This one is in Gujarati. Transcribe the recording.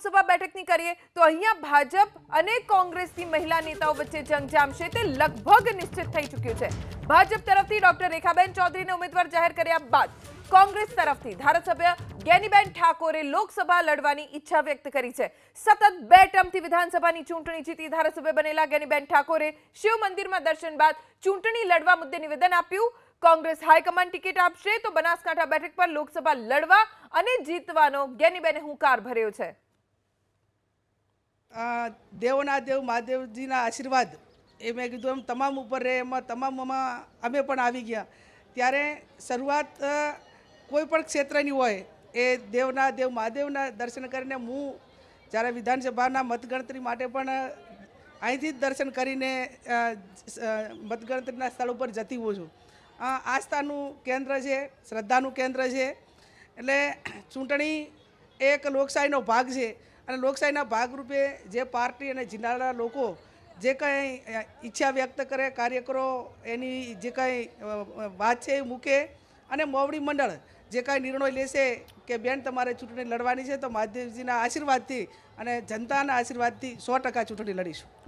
લોકસભા બેઠકની કરીએ, તો અહીંયા ભાજપ અને કોંગ્રેસની મહિલા નેતાઓ વચ્ચે જંગ જામશે. તે લગભગ નિશ્ચિત થઈ ચૂક્યું છે. ભાજપ તરફથી ડોક્ટર રેખાબેન ચૌધરીને ઉમેદવાર જાહેર કર્યા બાદ કોંગ્રેસ તરફથી ધારાસભ્ય જ્ઞાનીબેન ઠાકોરે લોકસભા લડવાની ઈચ્છા વ્યક્ત કરી છે. સતત બે ટર્મથી વિધાનસભાની ચૂંટણી જીતી ધારાસભ્ય બનેલા જ્ઞાનીબેન ઠાકોરે શિવ મંદિરમાં દર્શન બાદ ચૂંટણી લડવા મુદ્દે નિવેદન આપ્યું. કોંગ્રેસ હાઈકમાન્ડ ટિકિટ આપશે, તો બનાસકાંઠા બેઠક પર લોકસભા લડવા અને જીતવાનો જ્ઞાનીબેને હુંકાર ભર્યો છે. દેવના દેવ મહાદેવજીના આશીર્વાદ એ મેં કીધું એમ તમામ ઉપર રહે, એમાં તમામમાં અમે પણ આવી ગયા. ત્યારે શરૂઆત કોઈ પણ ક્ષેત્રની હોય એ દેવના દેવ મહાદેવના દર્શન કરીને હું જ્યારે વિધાનસભાના મતગણતરી માટે પણ અહીંથી જ દર્શન કરીને મતગણતરીના સ્થળ ઉપર જતી હોઉં છું. આસ્થાનું કેન્દ્ર છે, શ્રદ્ધાનું કેન્દ્ર છે. એટલે ચૂંટણી એક લોકશાહીનો ભાગ છે. અને લોકશાહીના ભાગરૂપે જે પાર્ટી અને જિલ્લાના લોકો જે કંઈ ઈચ્છા વ્યક્ત કરે કાર્યકરો એની જે કંઈ વાત છે એ મૂકે અને મોવડી મંડળ જે કાંઈ નિર્ણય લેશે કે બેન તમારે ચૂંટણી લડવાની છે તો મહાદેવજીના આશીર્વાદથી અને જનતાના આશીર્વાદથી સો ટકા ચૂંટણી લડીશું.